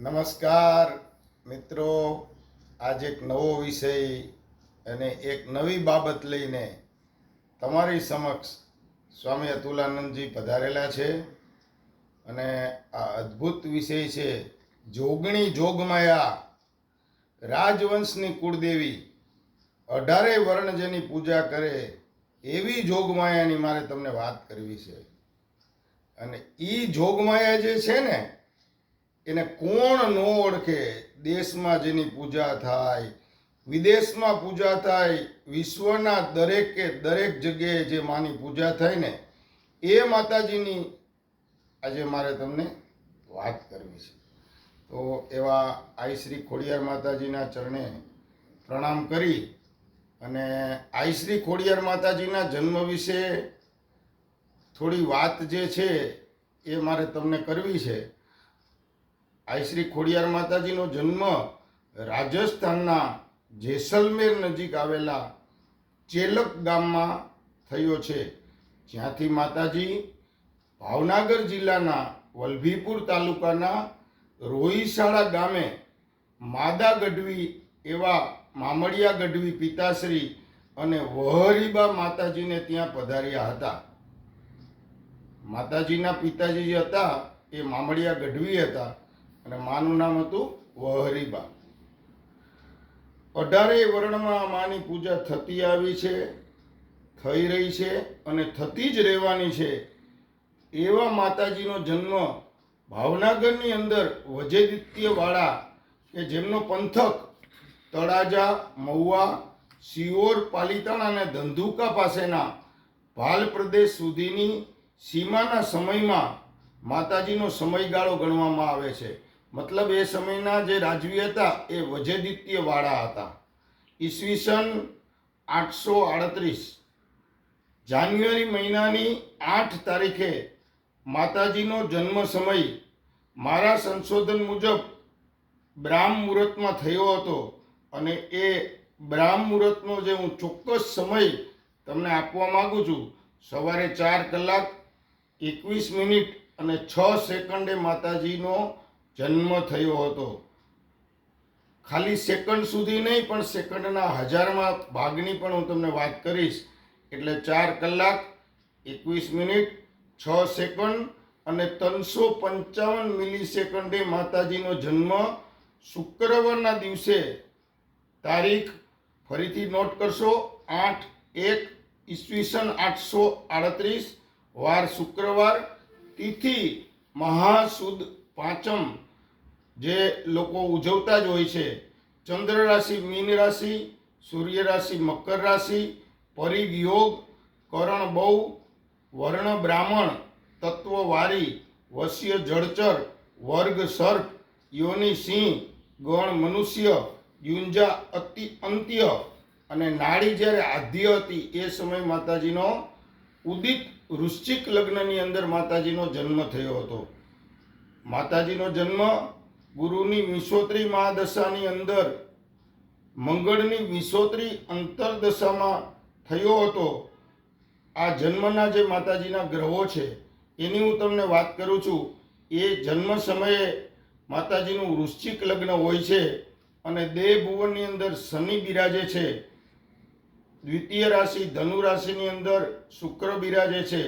નમસ્કાર મિત્રો. આજ એક નવો વિષય અને એક નવી બાબત લઈને તમારી સમક્ષ સ્વામી અતુલાનંદજી પધારેલા છે. અને આ અદ્ભુત વિષય છે, જોગણી જોગમાયા. રાજવંશની કુળદેવી અઢારે વર્ણ જેની પૂજા કરે એવી જોગમાયાની મારે તમને વાત કરવી છે. અને એ જોગમાયા જે છે ને એને કોણ ન ઓળખે? દેશમાં જેની પૂજા થાય, વિદેશમાં પૂજા થાય, વિશ્વના દરેકે દરેક જગ્યાએ જે માની પૂજા થાય ને, એ માતાજીની આજે મારે તમને વાત કરવી છે. તો એવા આઈ શ્રી ખોડિયાર માતાજીના ચરણે પ્રણામ કરી અને આઈ શ્રી ખોડિયાર માતાજીના જન્મ વિશે થોડી વાત જે છે એ મારે તમને કરવી છે. આઈ શ્રી ખોડિયાર માતાજીનો જન્મ રાજસ્થાનના જેસલમેર નજીક આવેલા ચેલક ગામમાં થયો છે. જ્યાંથી માતાજી ભાવનગર જિલ્લાના વલભીપુર તાલુકાના રોહિશાળા ગામે માદા ગઢવી એવા મામડિયા ગઢવી પિતાશ્રી અને વહરીબા માતાજીને ત્યાં પધાર્યા હતા. માતાજીના પિતાજી જે હતા એ મામડિયા ગઢવી હતા. અને માનું નામ હતું વહરીબા. અઢારે વર્ણમાં માની પૂજા થતી આવી છે, થઈ રહી છે અને થતી જ રહેવાની છે. એવા માતાજીનો જન્મ ભાવનગરની અંદર વજેદિત્યવાળા કે જેમનો પંથક તળાજા, મહુવા, સિયોર, પાલિતાણા અને ધંધુકા પાસેના ભાલ પ્રદેશ સુધીની સીમાના સમયમાં માતાજીનો સમયગાળો ગણવામાં આવે છે. મતલબ એ સમયના જે રાજવી હતા, એ વજેદિત્ય વાળા હતા. ઈસવીસન આઠસો આડત્રીસ જાન્યુઆરી મહિનાની આઠ તારીખે માતાજીનો જન્મ સમય મારા સંશોધન મુજબ બ્રાહ્મ મુહૂર્તમાં થયો હતો અને એ બ્રાહ્મ મુહૂર્તનો જે હું ચોક્કસ સમય તમને આપવા માગું છું, સવારે ચાર કલાક, એકવીસ મિનિટ અને છ સેકન્ડે માતાજીનો જન્મ થયો હતો. ખાલી સેકન્ડ સુધી નહીં, પણ સેકન્ડના હજારમાં ભાગની પણ હું તમને વાત કરીશ. એટલે ચાર કલાક, એકવીસ મિનિટ, છ સેકન્ડ અને ત્રણસો પંચાવન મિલી સેકન્ડે માતાજીનો જન્મ શુક્રવારના દિવસે. તારીખ ફરીથી નોટ કરશો, આઠ એક, ઈસવીસન આઠસો આડત્રીસ, વાર શુક્રવાર, તિથિ મહાસુદ પાંચમ. જે લોકો ઉજવતા જ હોય છે, ચંદ્ર રાશિ, મીન રાશિ, સૂર્ય રાશિ, મકર રાશિ પરિગ યોગ, કરણ બહુ, વર્ણ બ્રાહ્મણ, તત્વવારી વસ્ય જળચર, વર્ગ સર્પ, યોની સિંહ, ગણ મનુષ્ય, યુંજા અતિ અંત્ય અને નાળી જ્યારે આદ્ય હતી એ સમય માતાજીનો ઉદિત વૃશ્ચિક લગ્નની અંદર માતાજીનો જન્મ થયો હતો. માતાજીનો જન્મ ગુરુની વિશોત્રી મહાદશાની અંદર, મંગળની વિશોત્રી અંતરદશામાં થયો હતો. આ જન્મના જે માતાજીના ગ્રહો છે, એની હું તમને વાત કરું છું. એ જન્મ સમયે માતાજીનું વૃશ્ચિક લગ્ન હોય છે અને દેહ ભુવનની અંદર શનિ બિરાજે છે. દ્વિતીય રાશિ ધનુ રાશિની અંદર શુક્ર બિરાજે છે.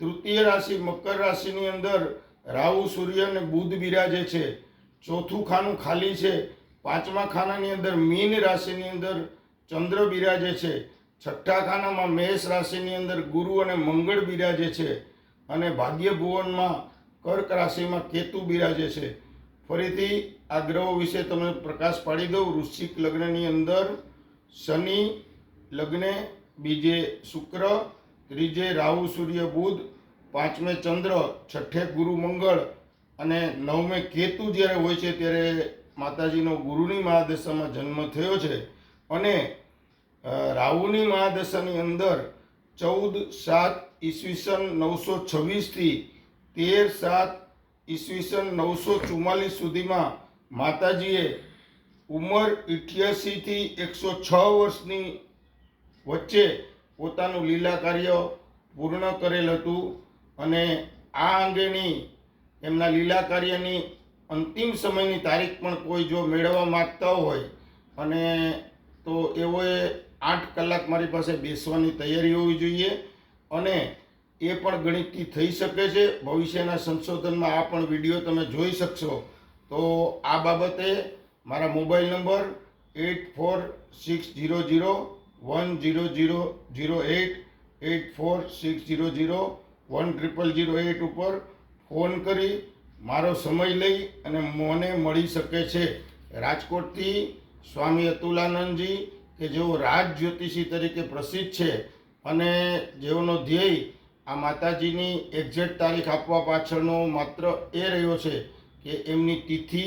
તૃતીય રાશિ મકર રાશિની અંદર રાહુ, સૂર્ય અને બુધ બિરાજે છે. ચોથું ખાનું ખાલી છે, પાંચમા ખાનાની અંદર મીન રાશિની અંદર ચંદ્ર બિરાજે છે, છઠ્ઠા ખાનામાં મેષ રાશિની અંદર ગુરુ અને મંગળ બિરાજે છે અને ભાગ્ય ભુવનમાં કર્ક રાશિમાં કેતુ બિરાજે છે. ફરીથી આ ગ્રહો વિશે તમને પ્રકાશ પાડી દઉં. વૃશ્ચિક લગ્નની અંદર શનિ લગ્ને, બીજે શુક્ર, ત્રીજે રાહુ, સૂર્ય, બુધ, પાંચમે ચંદ્ર, છઠ્ઠે ગુરુ, મંગળ અને નવમે કેતુ જ્યારે હોય છે ત્યારે માતાજીનો ગુરુની મહાદશામાં જન્મ થયો છે અને રાહુની મહાદશાની અંદર ચૌદ સાત ઈસવીસન નવસો છવ્વીસથી તેર સાત ઈસવીસન નવસો ચુમ્માલીસ સુધીમાં માતાજીએ ઉંમર ઇઠ્યાસીથી એકસો છ વર્ષની વચ્ચે પોતાનું લીલા કાર્ય પૂર્ણ કરેલ હતું અને આ અંગેની એમના લીલા કાર્યની અંતિમ સમયની તારીખ પણ કોઈ જો મેળવવા માગતા હોય અને તો એઓએ આઠ કલાક મારી પાસે બેસવાની તૈયારી હોવી જોઈએ અને એ પણ ગણિતથી થઈ શકે છે. ભવિષ્યના સંશોધનમાં આ પણ વીડિયો તમે જોઈ શકશો. તો આ બાબતે મારા mobile number eight four six zero zero one zero zero zero eight eight four six zero zero one triple zero eight ઉપર ફોન કરી, મારો સમય લઈ અને મને મળી શકે છે. રાજકોટથી સ્વામી અતુલાનંદજી, કે જેઓ રાજ જ્યોતિષી તરીકે પ્રસિદ્ધ છે અને જેઓનો ધ્યેય આ માતાજીની એક્ઝેક્ટ તારીખ આપવા પાછળનો માત્ર એ રહ્યો છે કે એમની તિથિ,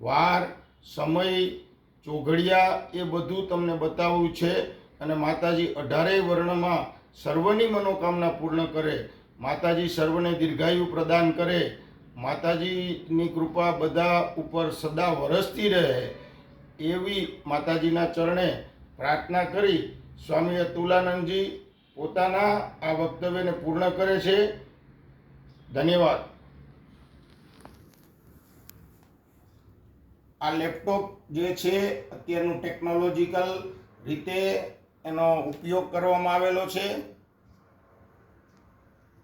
વાર, સમય, ચોઘડિયા એ બધું તમને બતાવવું છે અને માતાજી અઢારેય વર્ણમાં સર્વની મનોકામના પૂર્ણ કરે માતાજી સર્વને દીર્ઘાયુ પ્રદાન કરે. માતાજીની કૃપા બધા ઉપર સદા વરસતી રહે. એવી માતાજીના ચરણે પ્રાર્થના કરી સ્વામી અતુલાનંદજી પોતાના આ વક્તવ્યને પૂર્ણ કરે છે. ધન્યવાદ. આ લેપટોપ જે છે અત્યારનું ટેકનોલોજીકલ રીતે એનો ઉપયોગ કરવામાં આવેલો છે.